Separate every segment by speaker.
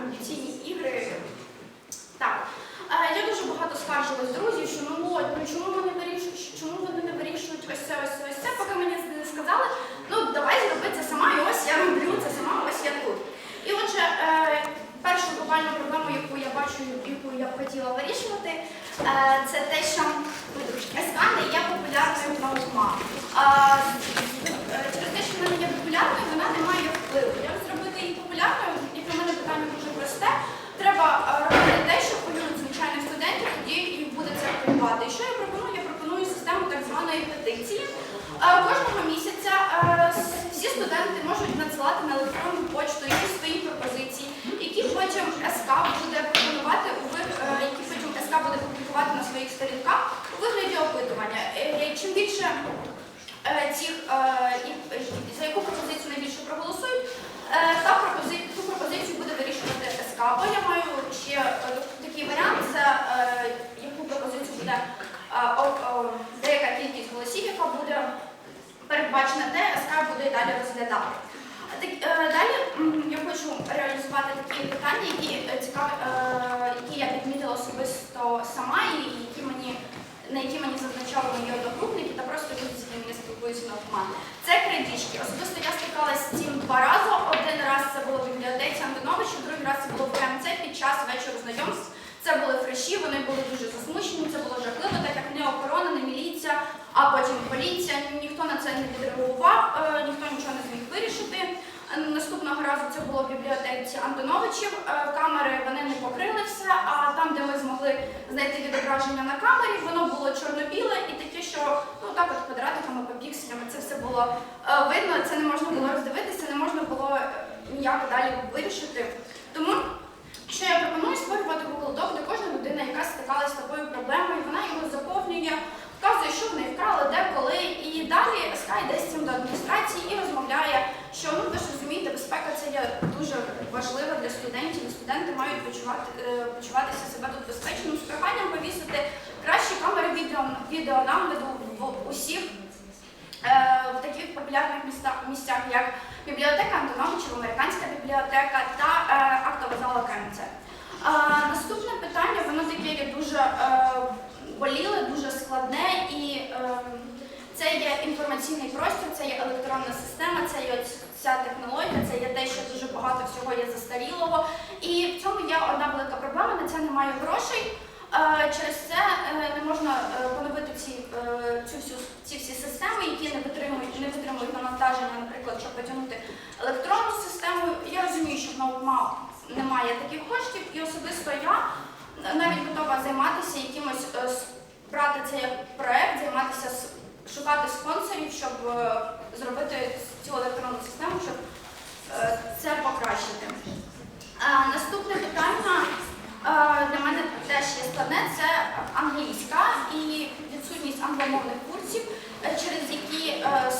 Speaker 1: в ігри. Так. Е, Я дуже багато скаржилась друзів, що ну от, ну чому вони вирішують, чому вони не вирішують ось це, ось це, ось це, поки мені не сказали, ну давай зроби це сама, і ось я роблю це сама, ось я тут. І отже, е, першу глобальну проблему, яку я бачу, яку я б хотіла вирішувати, е, це те, що СК не є популярною наукма. Е, е, Через те, що вона не є популярною, вона не має впливу. Як зробити її популярною, і для мене питання дуже просте. Треба е, робити те, що хвилюють звичайних студентів, тоді їх буде це хвилювати. І що я пропоную? Я пропоную систему так званої петиції. Е, Кожного місяця е, с- всі студенти можуть надсилати на електронну почту якісь свої пропозиції, які потім СК буде пропонувати у ви- е, які потім СК буде публікувати на своїх сторінках у вигляді опитування. Е, Чим більше е, цих е, за яку пропозицію найбільше проголосують, е, та пропози- ту пропозицію буде вирішувати СК. Або я маю ще такий варіант, е, яку пропозицію буде деяка кількість голосів, яка буде передбачена, те СК буде далі розглядати. Далі я хочу реалізувати такі питання, які які я відмітила особисто сама і які мені на які мені мої одногрупники та просто люди, з якими я спілкуюся на обман. Це крадіжки. Особисто я стикалася з цим два рази. Один раз це було в бібліотеці Антоновича, другий раз це було в КМЦ під час вечора знайомств. Це були фреші, вони були дуже засмучені, це було жахливо, так як не охорона, не міліція, а потім поліція. Ніхто на це не відреагував, е, ніхто нічого не зміг вирішити. Наступного разу це було в бібліотеці Антоновичів. Е, Камери вони не покрили все, а там, де ми змогли знайти відображення на камері, воно було чорно-біле і таке, що ну так от квадратиками по пікселями це все було е, видно, це не можна було роздивитися, не можна було е, ніяк далі вирішити. Тому що я пропоную створювати Doc, де кожна людина, яка стикалася з такою проблемою, вона його заповнює, вказує, що вони вкрали, де, коли, і далі СК йде цим до адміністрації і розмовляє, що ну ви ж розумієте, безпека це є дуже важлива для студентів, і студенти мають почувати, е, почуватися себе тут безпечно з проханням повісити кращі камери відео, відеонагляду в усіх в таких популярних місцях, як бібліотека Антоновичів, американська бібліотека та е, актова зала КМЦ. Е, наступне питання, воно таке є дуже е, боліле, дуже складне і е, це є інформаційний простір, це є електронна система, це є ця технологія, це є те, що дуже багато всього є застарілого. І в цьому є одна велика проблема, на це немає грошей. Е, Через це е, не можна е, поновити е, цю всю, ці всі системи, які не витримують, не витримують навантаження, наприклад, щоб потягнути електронну систему. Я розумію, що в НАУКМА немає таких коштів, і особисто я навіть готова займатися якимось, е, брати це як проект, займатися шукати спонсорів, щоб е, зробити цю електронну систему, щоб е, це покращити. Е, Наступне питання е, для мене теж є складне, це англійська і відсутність англомовних курсів, е, через які е,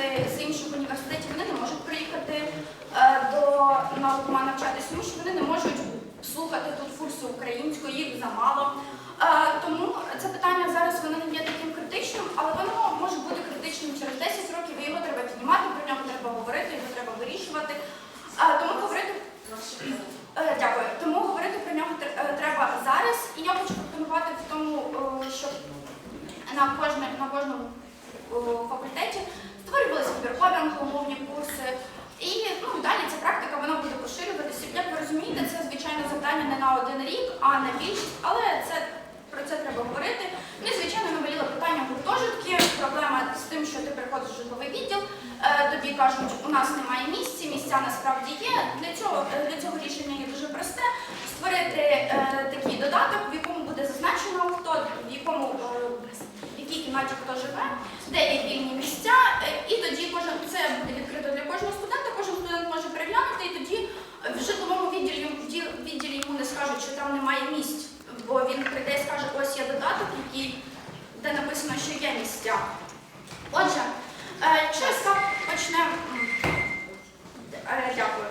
Speaker 1: студенти з інших університетів вони не можуть приїхати е, до наукма навчатися, тому що вони не можуть слухати тут курси української, їх замало. Е, Тому це питання зараз воно не є таким критичним, але воно може бути критичним через 10 років, і його треба піднімати, про нього треба говорити, його треба вирішувати. Е, Тому говорити Е, Дякую. Тому говорити про нього тр- е, треба зараз. І я хочу пропонувати в тому, е, щоб на кожне на кожному е, факультеті створювалися вибіркові англомовні курси. І ну, далі ця практика вона буде поширюватися. Як ви розумієте, це звичайно завдання не на один рік, а на більшість, але це про це треба говорити. Ну і звичайно наболіло питання гуртожитки. Проблема з тим, що ти приходиш в житловий відділ, тобі кажуть, у нас немає місця, місця насправді є. Для цього е, для цього рішення є дуже просте. Створити е, такий додаток, в якому буде зазначено хто в якому е, в якій кімнаті хто живе, де є вільні місця, е, і тоді кожен це буде відкрито для кожного студента. Кожен студент може переглянути, і тоді в житловому відділі відділ- відділі йому не скажуть, що там немає місць, бо він прийде і скаже, ось є додаток, який де написано, що є місця. Отже, е, якщо СК почне. е, Дякую.